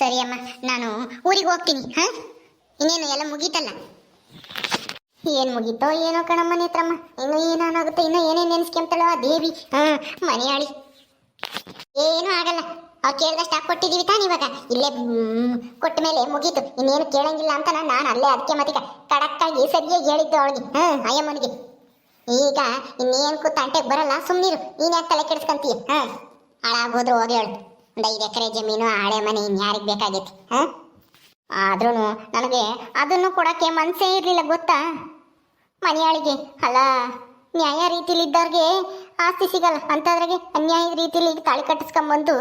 ಸರಿ ಅಮ್ಮ, ನಾನು ಊರಿಗೆ ಹೋಗ್ತೀನಿ, ಹಾ? ಇನ್ನೇನು ಎಲ್ಲ ಮುಗೀತಲ್ಲ? ಏನು ಮುಗೀತೋ ಏನೋ ಕಣಮ್ಮ ನೇತ್ರಮ್ಮ, ಇನ್ನು ಏನಾಗುತ್ತೆ ಇನ್ನು ಏನೇನು ನೆನ್ಸ್ಕೊಂತಾಳೋ ಆ ದೇವಿ, ಹಾ? ಮನೆಯಾಳಿ. ಏನೂ ಆಗಲ್ಲ, ಅವ್ರು ಕೇಳಿದಷ್ಟು ಹಾಕಿ ಕೊಟ್ಟಿದ್ದೀವಿ ತಾನು ಇವಾಗ. ಇಲ್ಲೇ ಕೊಟ್ಟ ಮೇಲೆ ಮುಗೀತು. ಇನ್ನೇನು ಕೇಳಂಗಿಲ್ಲ ಅಂತ ನಾನು ಅಲ್ಲೇ ಅದಕ್ಕೆ ಮತ್ತೀಗ ಕಡಕ್ಕಾಗಿ ಸರಿಯಾಗಿ ಹೇಳಿದ್ದು ಅವಳಿಗೆ, ಹಾಂ, ಅಯ್ಯಮ್ಮನಿಗೆ. ಈಗ ಇನ್ನೇನು ಅಂಟೆಗೆ ಬರಲ್ಲ ಸುಮ್ಮನಿರು ನೀನು ಯಾಕೆ ತಲೆ ಕೆಡಿಸ್ಕೊಂತೀಯ, ಹಾಂ? ಹಾಳಾಗೋದ್ರು ಹೋಗಿ ಹೇಳು ಒಂದು ಐದು ಎಕರೆ ಜಮೀನು ಹಳೆ ಮನೆ ಇನ್ಯಾರಿಗೆ ಬೇಕಾಗೈತಿ, ಹಾ? ಆದ್ರೂ ನನಗೆ ಅದನ್ನು ಕೊಡಕ್ಕೆ ಮನಸ್ಸೇ ಇರಲಿಲ್ಲ, ಗೊತ್ತಾ? ಮನೆಯಾಳಿಗೆ, ಅಲ್ಲ, ನ್ಯಾಯ ರೀತಿಲಿ ಇದ್ದವ್ರಿಗೆ ಆಸ್ತಿ ಸಿಗಲ್ಲ ಅಂತದ್ರಾಗೆ ಅನ್ಯಾಯ ರೀತಿಲಿ ತಾಳಿ ಕಟ್ಟಿಸ್ಕೊಂಬಂದು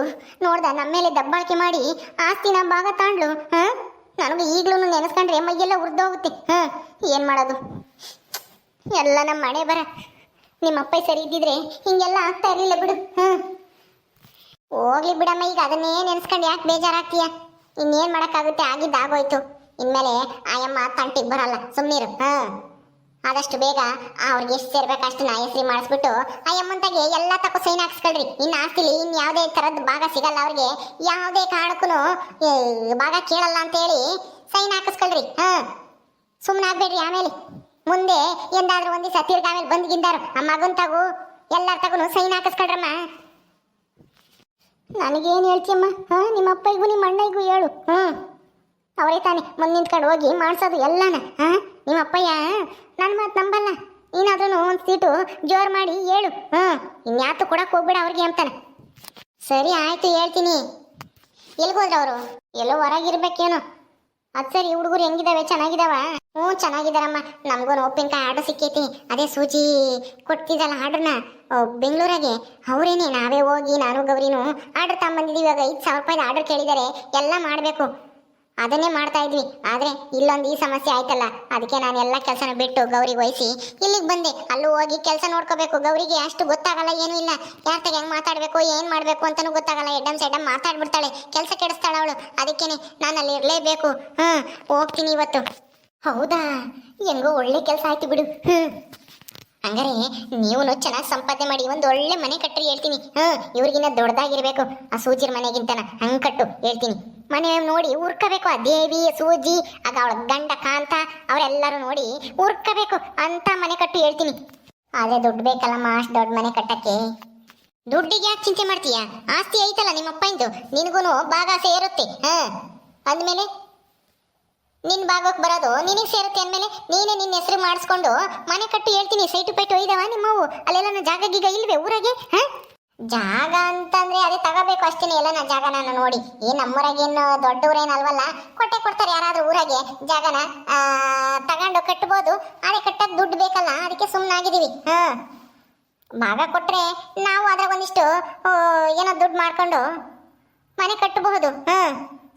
ನೋಡ್ದ ನಮ್ಮ ಮೇಲೆ ದಬ್ಬಾಳಿಕೆ ಮಾಡಿ ಆಸ್ತಿನ ಭಾಗ ತಾಂಡ್ಲು, ಹಾಂ? ನನಗೆ ಈಗಲೂ ನೆನೆಸ್ಕೊಂಡ್ರೆ ಮೈಯೆಲ್ಲ ಉರ್ದೋಗುತ್ತೆ, ಹಾಂ? ಏನು ಮಾಡೋದು? ಎಲ್ಲ ನಮ್ಮ ಮನೆ ಬರ. ನಿಮ್ಮ ಅಪ್ಪ ಸರಿ ಇದ್ದಿದ್ರೆ ಹಿಂಗೆಲ್ಲ ಆಗ್ತಾ ಇರಲಿಲ್ಲ ಬಿಡು ಹ್ಮ್ ಹೋಗ್ಲಿ ಬಿಡಮ್ಮ, ಈಗ ಅದನ್ನೇ ನೆನ್ಸ್ಕೊಂಡು ಯಾಕೆ ಬೇಜಾರಾಗ್ತೀಯ? ಇನ್ನೇನ್ ಮಾಡಕ್ಕಾಗುತ್ತೆ? ಆಗಿದ್ದು ಆಗೋಯ್ತು. ಇನ್ಮೇಲೆ ಆಯಮ್ಮ ತಂಟಿಗೆ ಬರಲ್ಲ. ಸುಮ್ಮನಿರು ಹಾ. ಆದಷ್ಟು ಬೇಗ ಅವ್ರಿಗೆ ಎಷ್ಟು ಸೇರ್ಬೇಕು ಅಷ್ಟು ನಾ ಹೆಸರಿ ಮಾಡಿಸ್ಬಿಟ್ಟು ಅಯ್ಯಮ್ಮಂತಾಗೆ ಎಲ್ಲ ತಕ್ಕೂ ಸೈನ್ ಹಾಕ್ಸ್ಕೊಳ್ರಿ. ಇನ್ನು ಆಸ್ತಿಲಿ ಇನ್ನು ಯಾವುದೇ ಥರದ ಭಾಗ ಸಿಗಲ್ಲ ಅವ್ರಿಗೆ. ಯಾವುದೇ ಕಾರಣಕ್ಕೂ ಭಾಗ ಕೇಳಲ್ಲ ಅಂತ ಹೇಳಿ ಸೈನ್ ಹಾಕಿಸ್ಕೊಳ್ರಿ. ಹಾ. ಸುಮ್ಮನೆ ಆಗ್ಬೇಡ್ರಿ ಆಮೇಲೆ. ಮುಂದೆ ಎಂದಾದ್ರೂ ಒಂದಿ ತಿರ್ಗ ಆಮೇಲೆ ಬಂದ್ಗಿಂದಾರು ಆ ಮಗನ್ ತಗು ಎಲ್ಲರ ತಗನು ಸೈನ್ ಹಾಕಿಸ್ಕೊಳ್ರಮ್ಮ. ನನಗೇನು ಹೇಳ್ತಿಯಮ್ಮ? ಹಾ ನಿಮ್ಮ ಅಪ್ಪಗೂ ನಿಮ್ಮ ಅಣ್ಣಗೂ ಹೇಳು. ಹ್ಞೂ ಅವರೇ ತಾನೆ, ಮುಂದೆ ನಿಂತ್ಕೊಂಡು ಹೋಗಿ ಮಾಡಿಸೋದು ಎಲ್ಲಾನ. ಹಾ ನಿಮ್ಮ ಅಪ್ಪಯ್ಯ ನನ್ನ ಮಾತು ನಂಬಲ್ಲ. ನೀನಾದ್ರೂ ಒಂದು ಸೀಟು ಜೋರು ಮಾಡಿ ಹೇಳು. ಹ್ಞೂ ಇನ್ಯಾತು ಕೊಡಕ್ಕೆ ಹೋಗ್ಬೇಡ ಅವ್ರಿಗೆ ಅಂತಾನೆ. ಸರಿ, ಆಯಿತು, ಹೇಳ್ತೀನಿ. ಎಲ್ಗೋದ್ರ ಅವರು? ಎಲ್ಲೋ ಹೊರಗಿರ್ಬೇಕೇನೋ? ಅದು ಸರಿ, ಹುಡುಗರು ಹೆಂಗಿದಾವೆ? ಚೆನ್ನಾಗಿದಾವ? ಹ್ಞೂ, ಚೆನ್ನಾಗಿದ್ದಾರಮ್ಮ. ನಮಗೂ ಉಪ್ಪಿನಕಾಯಿ ಆರ್ಡರ್ ಸಿಕ್ಕೈತಿ. ಅದೇ ಸೂಜಿ ಕೊಡ್ತಿದ್ದಲ್ಲ ಆರ್ಡ್ರನ್ನ ಬೆಂಗಳೂರಾಗೆ. ಅವರೇನೆ, ನಾವೇ ಹೋಗಿ ನಾನು ಗೌರಿನೂ ಆರ್ಡರ್ ತಗೊಂಬಂದಿದ್ದೀವಿ. ಇವಾಗ ಐದು ಸಾವಿರ ರೂಪಾಯಿ ಆರ್ಡರ್ ಕೇಳಿದ್ದಾರೆ. ಎಲ್ಲ ಮಾಡಬೇಕು. ಅದನ್ನೇ ಮಾಡ್ತಾ ಇದ್ವಿ. ಆದ್ರೆ ಇಲ್ಲೊಂದು ಈ ಸಮಸ್ಯೆ ಆಯ್ತಲ್ಲ. ಅದಕ್ಕೆ ನಾನು ಎಲ್ಲ ಕೆಲಸನ ಬಿಟ್ಟು ಗೌರಿಗೆ ವಹಿಸಿ ಇಲ್ಲಿಗೆ ಬಂದೆ. ಅಲ್ಲೂ ಹೋಗಿ ಕೆಲಸ ನೋಡ್ಕೋಬೇಕು. ಗೌರಿಗೆ ಅಷ್ಟು ಗೊತ್ತಾಗಲ್ಲ, ಏನೂ ಇಲ್ಲ. ಯಾರ ತೆಗೆ ಹೆಂಗ್ ಮಾತಾಡ್ಬೇಕು, ಏನು ಮಾಡಬೇಕು ಅಂತಾನೂ ಗೊತ್ತಾಗಲ್ಲ. ಎಡ್ಡಮ್ ಸೆಡ್ಡಮ್ ಮಾತಾಡ್ಬಿಡ್ತಾಳೆ. ಕೆಲಸ ಕೆಡಿಸ್ತಾಳೆ ಅವಳು. ಅದಕ್ಕೇನೆ ನಾನು ಅಲ್ಲಿ ಇರಲೇಬೇಕು ಹ್ಮ್, ಹೋಗ್ತೀನಿ ಇವತ್ತು. ಹೌದಾ? ಹೆಂಗೋ ಒಳ್ಳೆ ಕೆಲಸ ಆಯ್ತು ಬಿಡು. ಹ್ಮ್. ಹಂಗಾರೆ ನೀವು ಚೆನ್ನಾಗಿ ಸಂಪಾದನೆ ಮಾಡಿ ಒಂದು ಒಳ್ಳೆ ಮನೆ ಕಟ್ಟ್ರಿ ಹೇಳ್ತೀನಿ. ಹ್ಮ್, ಇವ್ರಿಗಿನ್ನ ದೊಡ್ಡದಾಗಿರ್ಬೇಕು ಆ ಸೂಜಿರ್ ಮನೆಗಿಂತನ ಹಂಗ್ ಕಟ್ಟು ಹೇಳ್ತೀನಿ. ಮನೆ ನೋಡಿ ಉರ್ಕಬೇಕು ಆ ದೇವಿ ಸೂಜಿ, ಆಗ ಅವಳ ಗಂಡ ಕಾಂತ, ಅವರೆಲ್ಲರೂ ನೋಡಿ ಉರ್ಕಬೇಕು ಅಂತ ಮನೆ ಕಟ್ಟು ಹೇಳ್ತೀನಿ. ಆದ್ರೆ ದುಡ್ಡು ಬೇಕಲ್ಲಮ್ಮ ಅಷ್ಟು ದೊಡ್ಡ ಮನೆ ಕಟ್ಟಕ್ಕೆ. ದುಡ್ಡಿಗೆ ಯಾಕೆ ಚಿಂತೆ ಮಾಡ್ತೀಯಾ? ಆಸ್ತಿ ಐತಲ್ಲ ನಿಮ್ಮಪ್ಪ ಅಪ್ಪಂದು ನಿನಗೂ ಭಾಗ ಸೇರುತ್ತೆ. ಹಾ ಅಂದ್ಮೇಲೆ ನಿನ್ ಭಾಗಕ್ಕೆ ಬರೋದು, ನಿನಗೆ ಸೇರುತ್ತೆ ಅಂದ್ಮೇಲೆ ನೀನೇ ನಿನ್ನ ಹೆಸರು ಮಾಡಿಸ್ಕೊಂಡು ಮನೆ ಕಟ್ಟಿ ಹೇಳ್ತೀನಿ, ಸೈಟು ಪೈಟು ಒಯ್ದವ ನಿಮ್ಮವು ಅಲ್ಲೆಲ್ಲ ಜಾಗ ಗೀಗ ಇಲ್ವೇ ಊರಾಗೆ ಜಾಗ ಅಂತಂದ್ರೆ ಅದೇ ತಗೋಬೇಕು ಅಷ್ಟೇನೆ, ಎಲ್ಲ ನಾ ಜಾಗ ನಾನು ನೋಡಿ. ಈ ನಮ್ಮೂರಾಗೇನು ದೊಡ್ಡ ಊರೇನಲ್ವಲ್ಲ ಕೊಟ್ಟೆ ಕೊಡ್ತಾರೆ ಯಾರಾದ್ರೂ ಊರಾಗೆ ಜಾಗನ. ತಗೊಂಡು ಕಟ್ಬೋದು ಅದೇ ಕಟ್ಟಕ್ ದುಡ್ಡು ಬೇಕಲ್ಲ, ಅದಕ್ಕೆ ಸುಮ್ಮನಾಗಿದ್ದೀವಿ ಹಾಂ? ಭಾಗ ಕೊಟ್ರೆ ನಾವು ಅದ್ರಾಗ ಒಂದಿಷ್ಟು ಏನೋ ದುಡ್ಡು ಮಾಡ್ಕೊಂಡು ಮನೆ ಕಟ್ಟಬಹುದು, ಹಾ?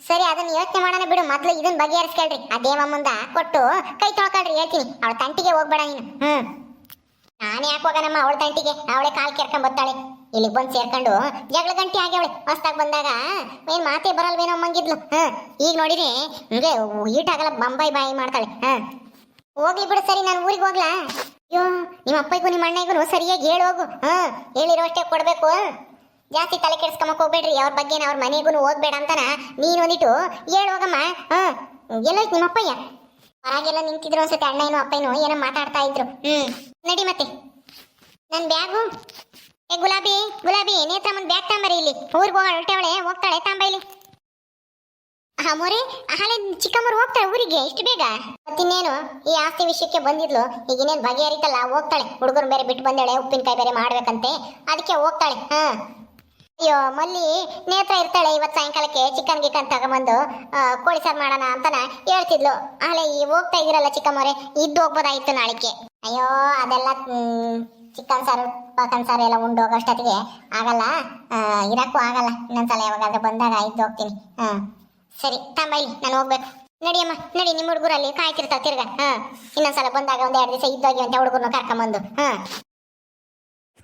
ಸರಿ, ಅದನ್ನ ಯೋಚನೆ ಮಾಡೋಣ ಬಿಡು. ಮೊದ್ಲು ಇದನ್ನ ಬಗೆಹರಿಸ್ಕೊಳ್ರಿ ಆ ದೇವಮ್ಮಂದ ಕೊಟ್ಟು ಕೈ ತೊಳ್ಕೊಳ್ರಿ, ಹೇಳ್ತೀನಿ. ಅವಳ ತಂಟಿಗೆ ಹೋಗ್ಬೇಡ ನೀನು. ಹ್ಮ್. ನಾನೇ ಯಾಕೆ ಹೋಗೋಣಮ್ಮ ಅವಳ ತಂಟಿಗೆ? ಅವಳೆ ಕಾಲ್ ಕೆರ್ಕೊಂಡ್ ಬರ್ತಾಳೆ. ಇಲ್ಲಿಗೆ ಬಂದು ಸೇರ್ಕೊಂಡು ಜಗಳ ಗಂಟೆ ಆಗ್ಯಾವಳೆ. ಹೊಸ್ದಾಗ ಬಂದಾಗ ಏನ್ ಮಾತೇ ಬರಲ್ವೇನೋ ಅಮ್ಮಂಗಿದ್ಲು. ಹಾ ಈಗ ನೋಡಿರಿ ಹಿಂಗೆ ಈಟಾಗಲ್ಲ ಬಂಬಾಯಿ ಬಾಯಿ ಮಾಡ್ತಾಳೆ. ಹಾ ಹೋಗ್ಲಿ ಬಿಡು ಸರಿ, ನಾನು ಊರಿಗೆ ಹೋಗ್ಲಾ? ಅಯ್ಯೋ ನಿಮ್ಮ ಅಪ್ಪಗೂ ನಿಮ್ಮ ಅಣ್ಣಗೂ ಸರಿಯಾಗಿ ಹೇಳಿ ಹೋಗು. ಹಾ ಹೇಳಿರೋ ಅಷ್ಟೇ ಕೊಡ್ಬೇಕು. ಜಾಸ್ತಿ ತಲೆ ಕೆಡ್ಸ್ಕೊಂಬಕ್ ಹೋಗ್ಬೇಡ್ರಿ, ಅವ್ರ ಬಗ್ಗೆ ಅವ್ರ ಮನೆಗೂ ಹೋಗ್ಬೇಡ ಅಂತಾನ. ನೀನ್ ಒಂದಿಟ್ಟು ಹೇಳೋಗಮ್ಮ ಹಾ, ಎಲ್ಲೋಯ್ತು ನಿಮ್ಮ ಅಪ್ಪಯ್ಯ ಹೊರಗೆಲ್ಲ ನಿಂತಿದ್ರು ಅನ್ಸುತ್ತೆ ಅಣ್ಣ ಏನೋ ಅಪ್ಪ ಏನೋ ಏನೋ ಮಾತಾಡ್ತಾ ಇದ್ರು. ಹ್ಮ್, ನಡಿ ಮತ್ತೆ. ನನ್ ಬ್ಯಾಗು. ಏ, ಗುಲಾಬಿ ಗುಲಾಬಿ ನೇತ್ರಮ್ಮನ್ ಬ್ಯಾಗ್ ತಾಂಬರಿ ಇಲ್ಲಿ. ಊರಿಗೆ ಹೋಗ ಹೊರಟವಳೆ ಹೋಗ್ತಾಳೆ ತಾಂಬ ಇಲ್ಲಿ. ಅಮ್ಮೋರೆ ಹಾಲೆ ಚಿಕ್ಕಮ್ಮರು ಹೋಗ್ತಾಳೆ ಊರಿಗೆ, ಇಷ್ಟು ಬೇಗ? ಮತ್ತಿನ್ನೇನು, ಈ ಆಸ್ತಿ ವಿಷಯಕ್ಕೆ ಬಂದಿದ್ಲು, ಈಗ ಇನ್ನೇನು ಬಗೆಹರಿತಲ್ಲ, ಹೋಗ್ತಾಳೆ. ಹುಡುಗರು ಬೇರೆ ಬಿಟ್ಟು ಬಂದಾಳೆ, ಉಪ್ಪಿನಕಾಯಿ ಬೇರೆ ಮಾಡ್ಬೇಕಂತೆ. ಅದಕ್ಕೆ ಹೋಗ್ತಾಳೆ, ಹಾ. ಅಯ್ಯೋ, ಮಲ್ಲಿ, ನೇತ್ರ ಇರ್ತಾಳೆ ಇವತ್ತು ಸಾಯಂಕಾಲಕ್ಕೆ ಚಿಕನ್ ಗಿಕನ್ ತಗೊಂಬಂದು ಕೋಳಿ ಸಾರು ಮಾಡೋಣ ಅಂತಾನ ಹೇಳ್ತಿದ್ಲು. ಆಲೆ ಈ ಹೋಗ್ತಾ ಇದ್ದೀರಲ್ಲ ಚಿಕ್ಕಮ್ಮವ್ರೆ ಇದ್ದು ಹೋಗ್ಬೋದಾಯ್ತು ನಾಳಿಕೆ ಅಯ್ಯೋ, ಅದೆಲ್ಲ ಚಿಕನ್ ಸಾರು ಪಕನ್ ಸಾರು ಎಲ್ಲ ಉಂಡು ಹೋಗೋಷ್ಟೊತ್ತಿಗೆ ಆಗಲ್ಲ. ಇರಕ್ಕೂ ಆಗಲ್ಲ. ಇನ್ನೊಂದ್ಸಲ ಯಾವಾಗಾದ್ರೆ ಬಂದಾಗ ಇದ್ದು ಹೋಗ್ತೀನಿ. ಹಾ, ಸರಿ ತಂಬೈಲಿ ನಾನು ಹೋಗ್ಬೇಕು. ನಡಿಯಮ್ಮ ನಡಿ ನಿಮ್ಮ ಹುಡುಗರಲ್ಲಿ ಕಾಯ್ತಿರ್ತಾವ ತಿರ್ಗ. ಹಾ, ಇನ್ನೊಂದ್ಸಲ ಬಂದಾಗ ಒಂದ್ ಎರಡು ದಿವಸ ಇದ್ದೋಗಿ ಅಂತ ಹುಡುಗರ್ನ ಕರ್ಕೊಂಬಂದು. ಹಾ.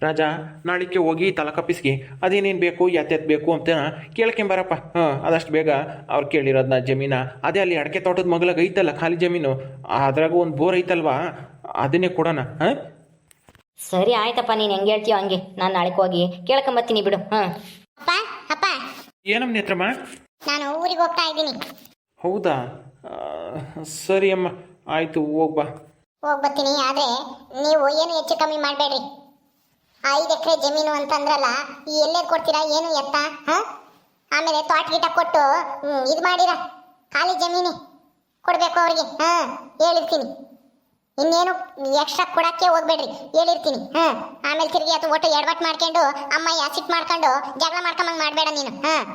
ರಾಜ ನಾಳಿಕೆ ಹೋಗಿ ತಲಕಪ್ಪಿಸ್ಗೆ ಅದೇನೇನು ಬೇಕು ಯಾತ್ಯಾತ್ ಬೇಕು ಅಂತ ಕೇಳ್ಕೊಂಬರಪ್ಪ. ಹಾಂ ಅದಷ್ಟು ಬೇಗ ಅವ್ರು ಕೇಳಿರೋದನ್ನ ಜಮೀನ. ಅದೇ ಅಲ್ಲಿ ಅಡಕೆ ತೋಟದ ಮಗಳಾಗ ಐತಲ್ಲ ಖಾಲಿ ಜಮೀನು. ಅದ್ರಾಗ ಒಂದು ಬೋರ್ ಐತಲ್ವಾ? ಅದನ್ನೇ ಕೊಡೋಣ ಹಾಂ? ಸರಿ ಆಯ್ತಪ್ಪ ನೀನು ಹೆಂಗೆ ಹೇಳ್ತೀಯೋ ಹಂಗೆ. ನಾನು ನಾಳೆಗೆ ಹೋಗಿ ಕೇಳ್ಕೊಂಬತ್ತೀನಿ ಬಿಡು ಹಾಂ? ಅಪ್ಪ ಅಪ್ಪ. ಏನಮ್ಮ ನೇತ್ರಮ್ಮ? ನಾನು ಊರಿಗೆ ಹೋಗ್ತಾ ಇದ್ದೀನಿ. ಹೌದಾ? ಆ, ಸರಿ ಅಮ್ಮ. ಆಯಿತು ಹೋಗ್ಬಾ ಹೋಗಿ ಬರ್ತೀನಿ ಆದರೆ ನೀವು ಏನು ಹೆಚ್ಚು ಕಮ್ಮಿ ಮಾಡಬೇಡ್ರಿ. ಐದು ಎಕರೆ ಜಮೀನು ಅಂತಂದ್ರಲ್ಲ, ಈ ಎಲ್ಲೇ ಕೊಡ್ತೀರಾ, ಏನು ಎತ್ತ? ಹಾಂ? ಆಮೇಲೆ ತೋಟ ಗೀಟ ಕೊಟ್ಟು ಇದು ಮಾಡಿರ. ಖಾಲಿ ಜಮೀನಿ ಕೊಡಬೇಕು ಅವ್ರಿಗೆ. ಹಾಂ, ಹೇಳಿರ್ತೀನಿ. ಇನ್ನೇನು ಎಕ್ಸ್ಟ್ರಾ ಕೊಡಕ್ಕೆ ಹೋಗ್ಬೇಡ್ರಿ. ಹೇಳಿರ್ತೀನಿ. ಹಾಂ, ಆಮೇಲೆ ತಿರುಗಿ ಅದು ಒಟ್ಟು ಎಡವಟ್ಟು ಮಾಡ್ಕೊಂಡು ಅಮ್ಮ ಯಾಸಿಟ್ ಮಾಡ್ಕೊಂಡು, ಜಗಳ ಮಾಡ್ಕೊಂಬಂಗೆ ಮಾಡಬೇಡ ನೀನು. ಹಾಂ.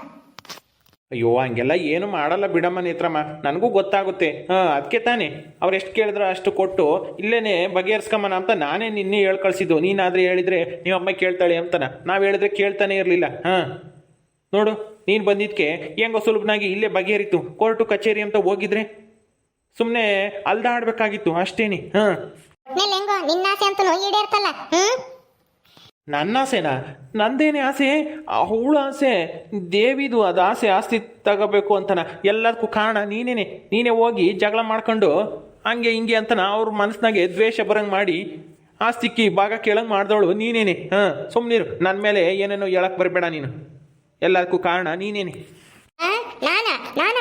ಅಯ್ಯೋ, ಹಂಗೆಲ್ಲ ಏನು ಮಾಡಲ್ಲ ಬಿಡಮ್ಮ ನೇತ್ರಮ್ಮ. ನನಗೂ ಗೊತ್ತಾಗುತ್ತೆ. ಹಾಂ ಅದಕ್ಕೆ ತಾನೇ. ಅವ್ರು ಎಷ್ಟು ಕೇಳಿದ್ರು ಅಷ್ಟು ಕೊಟ್ಟು, ಇಲ್ಲೇನೆ ಬಗೆಹರಿಸ್ಕೊಂಬನ ಅಂತ ನಾನೇ ನಿನ್ನೆ ಹೇಳಿ ಕಳಿಸಿದ್ದು ನೀನಾದರೆ ಹೇಳಿದರೆ ನೀವು ಅಮ್ಮ ಕೇಳ್ತಾಳೆ ಅಂತನ. ನಾವು ಹೇಳಿದ್ರೆ ಕೇಳ್ತಾನೆ ಇರಲಿಲ್ಲ. ಹಾಂ. ನೋಡು, ನೀನು ಬಂದಿದ್ದಕ್ಕೆ ಹೆಂಗೋ ಸುಲಭನಾಗಿ ಇಲ್ಲೇ ಬಗೆಹರಿತು. ಕೋರ್ಟು, ಕಚೇರಿ ಅಂತ ಹೋಗಿದ್ರೆ ಸುಮ್ಮನೆ ಅಲ್ದಾಡ್ಬೇಕಾಗಿತ್ತು, ಅಷ್ಟೇನಿ. ಹಾಂ. ನಿನ್ನ ಆಸೆ ಅಂತೂ ಈಡೇರ್ತಲ್ಲ. ಹ್ಞೂ ನನ್ನ ಆಸೆನಾ? ನಂದೇನೆ ಆಸೆ? ಅವಳ ಆಸೆ. ದೇವಿದು ಅದು ಆಸೆ ಆಸ್ತಿ ತಗೋಬೇಕು ಅಂತನ. ಎಲ್ಲದಕ್ಕೂ ಕಾರಣ ನೀನೇನೆ. ನೀನೇ ಹೋಗಿ ಜಗಳ ಮಾಡ್ಕೊಂಡು ಹಂಗೆ ಹಿಂಗೆ ಅಂತನ ಅವ್ರ ಮನಸ್ಸಿನಾಗೆ ದ್ವೇಷ ಬರಂಗೆ ಮಾಡಿ ಆಸ್ತಿಕ್ಕಿ ಭಾಗ ಕೇಳಂಗೆ ಮಾಡ್ದವಳು ನೀನೇನೆ. ಹಾಂ ಸುಮ್ಮನಿರು ನನ್ನ ಮೇಲೆ ಏನೇನೋ ಹೇಳಕ್ಕೆ ಬರಬೇಡ ನೀನು. ಎಲ್ಲದಕ್ಕೂ ಕಾರಣ ನೀನೇನೆ.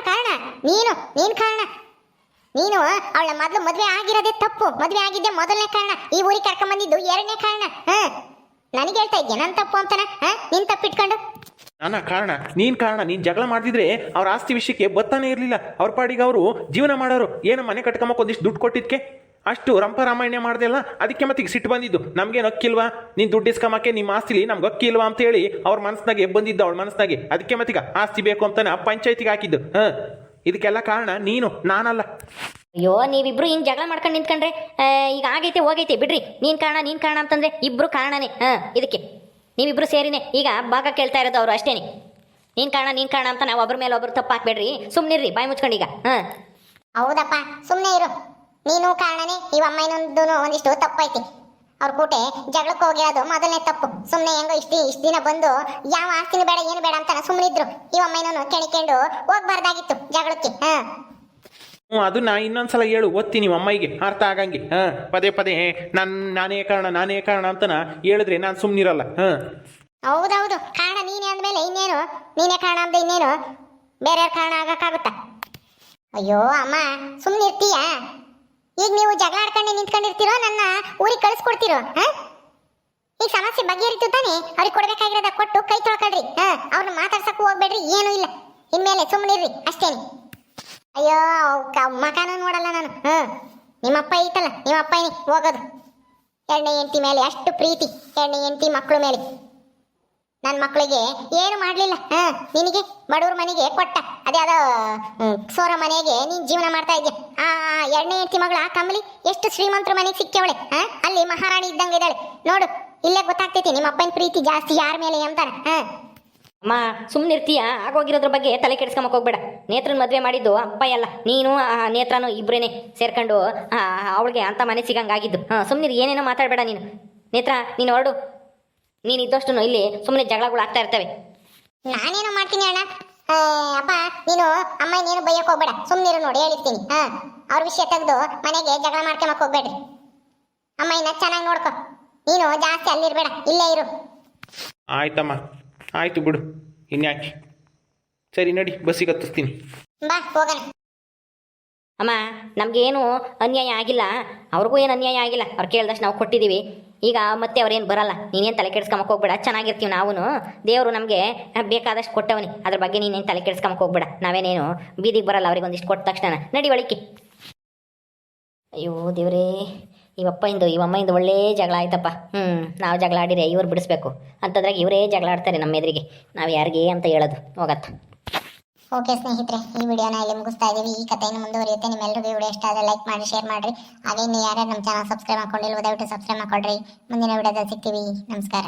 ಕಾರಣ? ನೀನು? ನೀನ್ ಕಾರಣ? ನೀನು, ಅವಳ ಮೊದಲು ಮದ್ವೆ ಆಗಿರೋದೇ ತಪ್ಪು. ಮದ್ವೆ ಆಗಿದ್ದೆ ಮೊದಲನೇ ಕಾರಣ. ಈ ಊರಿಗೆ ಕರ್ಕೊಂಡ್ ಬಂದಿದ್ದು ಎರಡನೇ ಕಾರಣ. ಹ. ನನಗೆ ಹೇಳ್ತಾ ಇದ್ದೆ ನನ್ ತಪ್ಪು ಅಂತಾನ ನೀನ್ ತಪ್ಪಿಟ್ಕೊಂಡು ನಾನಾ ಕಾರಣ? ನೀನ್ ಕಾರಣ, ನೀನ್ ಜಗಳ ಮಾಡಿದ್ರೆ ಅವ್ರ ಆಸ್ತಿ ವಿಷಯಕ್ಕೆ ಬತ್ತಾನೆ ಇರಲಿಲ್ಲ. ಅವ್ರ ಪಾಡಿಗೆ ಅವರು ಜೀವನ ಮಾಡೋರು. ಏನೋ ಮನೆ ಕಟ್ಕೊಂಬಕ್ಕೆ ಒಂದಿಷ್ಟು ದುಡ್ಡು ಕೊಟ್ಟಿದ್ಕೆ. ಅಷ್ಟು ರಂಪ ರಾಮಾಯಣ ಮಾಡ್ದೆ ಅಲ್ಲ ಅದಕ್ಕೆ ಮತ್ತೆ ಸಿಟ್ಟು ಬಂದಿದ್ದು. ನಮ್ಗೇನು ಅಕ್ಕಿಲ್ವಾ ನೀನು ದುಡ್ಡು ಇಸ್ಕೊಂಬಕ್ಕೆ ನಿಮ್ಮ ಆಸ್ತಿಲಿ ನಮ್ಗೆ ಅಕ್ಕಿಲ್ವಾ ಅಂತ ಹೇಳಿ ಅವ್ರ ಮನಸ್ಸಿನಾಗೆ ಬಂದಿದ್ದ ಅವ್ಳ ಮನಸ್ಸಿನಾಗೆ ಅದಕ್ಕೆ ಮತ್ತೀಗ ಆಸ್ತಿ ಬೇಕು ಅಂತಾನೆ ಪಂಚಾಯತಿಗೆ ಹಾಕಿದ್ದು. ಹಾಂ. ಇದಕ್ಕೆಲ್ಲ ಕಾರಣ ನೀನು, ನಾನಲ್ಲ. ಅಯ್ಯೋ, ನೀವಿಬ್ರು ಹಿಂಗೆ ಜಗಳ ಮಾಡ್ಕೊಂಡು ನಿಂತ್ಕೊಂಡ್ರೆ ಈಗ ಆಗೈತೆ, ಹೋಗೈತೆ, ಬಿಡ್ರಿ. ನೀನು ಕಾರಣ ನೀನು ಕಾರಣ ಅಂತಂದ್ರೆ ಇಬ್ರು ಕಾರಣನೇ. ಹ, ಇದಕ್ಕೆ. ನೀವಿಬ್ರು ಸೇರಿನೇ. ಈಗ ಭಾಗ ಕೇಳ್ತಾ ಇರೋದು ಅವರು ಅಷ್ಟೇನೆ. ನೀನು ಕಾರಣ ನೀನು ಕಾರಣ ಅಂತ ನಾವು ಒಬ್ಬರ ಮೇಲೆ ಒಬ್ರು ತಪ್ಪು ಹಾಕ್ಬೇಡ್ರಿ ಸುಮ್ಮನಿರ್ರಿ ಬಾಯಿ ಈಗ ಹಾಂ. ಹೌದಪ್ಪ ಸುಮ್ಮನೆ ಇರು. ನೀನು ಕಾರಣನೇ ಈ ಅಮ್ಮನೊಂದು ಒಂದಿಷ್ಟು ತಪ್ಪೈತಿ ಅವ್ರ ಕೂಟೆ ಜಗಳಕ್ಕೆ ಹೋಗಿರೋದು ಮೊದಲನೇ ತಪ್ಪು. ಸುಮ್ಮನೆ ಹೆಂಗೋ ಇಷ್ಟು ಇಷ್ಟು ದಿನ ಬಂದು, ಯಾವ ಆಸ್ತಿನೂ ಬೇಡ, ಏನು ಬೇಡ ಅಂತ ಸುಮ್ಮನೆ ಇದ್ರು ಈ ಅಮ್ಮನೂ ಕೆಣಿಕೊಂಡು ಹೋಗ್ಬಾರ್ದಾಗಿತ್ತು ಜಗಳಕ್ಕೆ. ಹಾ. ಹ್ಞೂ, ಅದು ನಾ ಇನ್ನೊಂದ್ಸಲ ಹೇಳು ಓದ್ತೀನಿ ಅಮ್ಮಾಯಿಗೆ, ಅರ್ಥ ಆಗಂಗೆ, ಹಾಂ, ಪದೇ ಪದೇ ನಾನು, ನಾನೇ ಕಾರಣ ನಾನೇ ಕಾರಣ ಅಂತನ ಹೇಳಿದ್ರೆ ನಾನು ಸುಮ್ಮನಿರಲ್ಲ ಹಾಂ. ಹೌದೌದು, ಕಾರಣ ನೀನೇ ಅಂದಮೇಲೆ ಇನ್ನೇನು? ನೀನೇ ಕಾರಣ ಅಂದ ಇನ್ನೇನು? ಬೇರೆ ಕಾರಣ ಆಗಕ್ಕಾಗುತ್ತಾ? ಅಯ್ಯೋ, ಅಮ್ಮ ಸುಮ್ಮನೆ ಇರ್ತೀಯ ಈಗ ನೀವು ಜಗಳ ಆಡ್ಕೊಂಡೆ ನಿಂತ್ಕೊಂಡಿರ್ತೀರೋ, ನನ್ನ ಊರಿಗೆ ಕಳಿಸ್ಕೊಡ್ತೀರೋ, ಹಾಂ? ಈಗ ಸಮಸ್ಯೆ ಬಗೆಹರಿತು ತಾನೆ, ಅವ್ರಿಗೆ ಕೊಡ್ಬೇಕಾಗಿರೋದ ಕೊಟ್ಟು ಕೈ ತೊಳ್ಕೊಳ್ರಿ, ಹಾಂ? ಅವ್ರನ್ನ ಮಾತಾಡ್ಸಕ್ಕೂ ಹೋಗ್ಬೇಡ್ರಿ, ಏನೂ ಇಲ್ಲ. ಇನ್ಮೇಲೆ ಸುಮ್ಮನಿರ್ರಿ ಅಷ್ಟೇನೆ. ಅಯ್ಯೋ ಮಕಾನ ನೋಡಲ್ಲ ನಾನು. ಹಾ ನಿಮ್ಮಪ್ಪ ಐತಲ್ಲ, ನಿಮ್ಮಪ್ಪ ಹೋಗೋದು. ಎರಡನೇ ಹೆಂಡತಿ ಮೇಲೆ ಅಷ್ಟು ಪ್ರೀತಿ ಎರಡನೇ ಹೆಂಡತಿ ಮಕ್ಕಳು ಮೇಲೆ. ನನ್ನ ಮಕ್ಕಳಿಗೆ ಏನು ಮಾಡಲಿಲ್ಲ, ಹಾಂ, ನಿನಗೆ, ಬಡವ್ರ ಮನೆಗೆ ಕೊಟ್ಟ. ಅದೇ ಅದು ಸೋರ ಮನೆಗೆ ನೀನು ಜೀವನ ಮಾಡ್ತಾ ಇದ್ದೆ ಆ ಎಣ್ಣೆ ಹೆಂಡತಿ ಮಗಳ ಕಂಬಲಿ ಎಷ್ಟು ಶ್ರೀಮಂತರ ಮನೆಗೆ ಸಿಕ್ಕವಳೆ, ಹಾಂ? ಅಲ್ಲಿ ಮಹಾರಾಣಿ ಇದ್ದಂಗೆ ಇದ್ದಾಳೆ. ನೋಡು, ಇಲ್ಲೇ ಗೊತ್ತಾಗ್ತೈತಿ ನಿಮ್ಮ ಅಪ್ಪನ ಪ್ರೀತಿ ಜಾಸ್ತಿ ಯಾರ ಮೇಲೆ ಅಂತಾರೆ ಹಾ? ಅಮ್ಮ ಸುಮ್ಮನಿರ್ತೀಯ ಆಗೋಗಿರೋದ್ರ ಬಗ್ಗೆ ತಲೆ ಕೆಡಿಸ್ಕೊಂಬಕ್ ಹೋಗ್ಬೇಡ. ನೇತ್ರನ ಮದುವೆ ಮಾಡಿದ್ದು ಅಪ್ಪ ಎಲ್ಲ. ನೀನು ಆ ನೇತ್ರನು ಇಬ್ಬರೇನೆ ಸೇರ್ಕೊಂಡು ಅವಳಿಗೆ ಅಂತ ಮನೆ ಸಿಗಂಗಾಗಿದ್ದು. ಹಾಂ ಸುಮ್ಮನಿರು ಏನೇನೋ ಮಾತಾಡಬೇಡ ನೀನು. ನೇತ್ರ ನೀನು ಹೊರಡು. ನೀನು ಇದ್ದಷ್ಟು ಇಲ್ಲಿ ಸುಮ್ಮನೆ ಜಗಳಗಳು ಆಗ್ತಾ ಇರ್ತವೆ. ನಾನೇನೋ ಮಾಡ್ತೀನಿ ಅಣ್ಣ? ಅಪ್ಪ ನೀನು ಅಮ್ಮ ನೀನು ಬೈಯಕ್ ಹೋಗ್ಬೇಡ. ಸುಮ್ಮನಿರು ನೋಡಿ ಹೇಳಿರ್ತೀನಿ. ಹಾ ಅವ್ರ ವಿಷಯ ತೆಗೆದು ಮನೆಗೆ ಜಗಳ ಮಾಡ್ಕೊಂಬಕ್ ಹೋಗ್ಬೇಡ್ರಿ. ಅಮ್ಮ ಇನ್ನ ಚೆನ್ನಾಗಿ ನೋಡ್ಕೊ. ನೀನು ಜಾಸ್ತಿ ಅಲ್ಲಿರ್ಬೇಡ ಇಲ್ಲೇ ಇರು. ಆಯ್ತಮ್ಮ. ಆಯಿತು ಬಿಡು ಇನ್ಯಾಕೆ ಸರಿ, ನಡಿ, ಬಸ್ಸಿಗೆ ಹತ್ತಿಸ್ತೀನಿ. ಬಾ, ಹೋಗಣ. ಅಮ್ಮ, ನಮಗೇನು ಅನ್ಯಾಯ ಆಗಿಲ್ಲ. ಅವ್ರಿಗೂ ಏನು ಅನ್ಯಾಯ ಆಗಿಲ್ಲ. ಅವ್ರು ಕೇಳ್ದಷ್ಟು ನಾವು ಕೊಟ್ಟಿದ್ದೀವಿ ಈಗ ಮತ್ತೆ ಅವ್ರೇನು ಬರಲ್ಲ. ನೀನೇನು ತಲೆ ಕೆಡ್ಸ್ಕೊಂಬಕ್ ಹೋಗ್ಬೇಡ. ಚೆನ್ನಾಗಿರ್ತೀವಿ ನಾವು ದೇವರು ನಮಗೆ ಬೇಕಾದಷ್ಟು ಕೊಟ್ಟವನಿ. ಅದ್ರ ಬಗ್ಗೆ ನೀನೇನು ತಲೆ ಕೆಡ್ಸ್ಕೊಂಬಕ್ ಹೋಗ್ಬೇಡ. ನಾವೇನೇನು ಬೀದಿಗೆ ಬರಲ್ಲ ಅವ್ರಿಗೆ ಒಂದಿಷ್ಟು ಕೊಟ್ಟ ತಕ್ಷಣ ನಡಿ ಒಳಿಕೆ ಅಯ್ಯೋ ದೇವ್ರೇ. ಇವಪ್ಪಯಿಂದ ಇಂದು ಒಳ್ಳೆ ಜಗಳ ಆಯ್ತಪ್ಪ. ಹ್ಞೂ ನಾವು ಜಗಳ ಆಡಿರಿ ಇವ್ರು ಬಿಡಿಸ್ಬೇಕು. ಅಂತಂದ್ರಾಗ ಇವರೇ ಜಗಳ ಆಡ್ತಾರೆ ನಮ್ಮ ಎದುರಿಗೆ. ನಾವು ಯಾರಿಗೆ ಅಂತ ಹೇಳೋದು. ಹೋಗತ್ತ. ಓಕೆ ಸ್ನೇಹಿತರೆ, ಈ ವಿಡಿಯೋನ ಇಲ್ಲಿ ಮುಗಿಸ್ತಾ ಇದೀವಿ. ಈ ಕಥೆಯನ್ನು ಮುಂದುವರಿಯುತ್ತೆ. ನಿಮ್ಮೆಲ್ಲರಿಗೂ ವಿಡಿಯೋ ಇಷ್ಟ ಆದರೆ ಲೈಕ್ ಮಾಡಿ ಶೇರ್ ಮಾಡಿರಿ. ಹಾಗೆ ಇನ್ನು ಯಾರ್ಯಾರು ನಮ್ಮ ಚಾನಲ್ ಸಬ್ಸ್ಕ್ರೈಬ್ ಮಾಡ್ಕೊಂಡಿಲ್ಲ ದಯವಿಟ್ಟು ಸಬ್ಸ್ಕ್ರೈಬ್ ಮಾಡ್ಕೊಳ್ರಿ. ಮುಂದಿನ ವಿಡಿಯೋದಲ್ಲಿ ಸಿಗ್ತೀವಿ. ನಮಸ್ಕಾರ.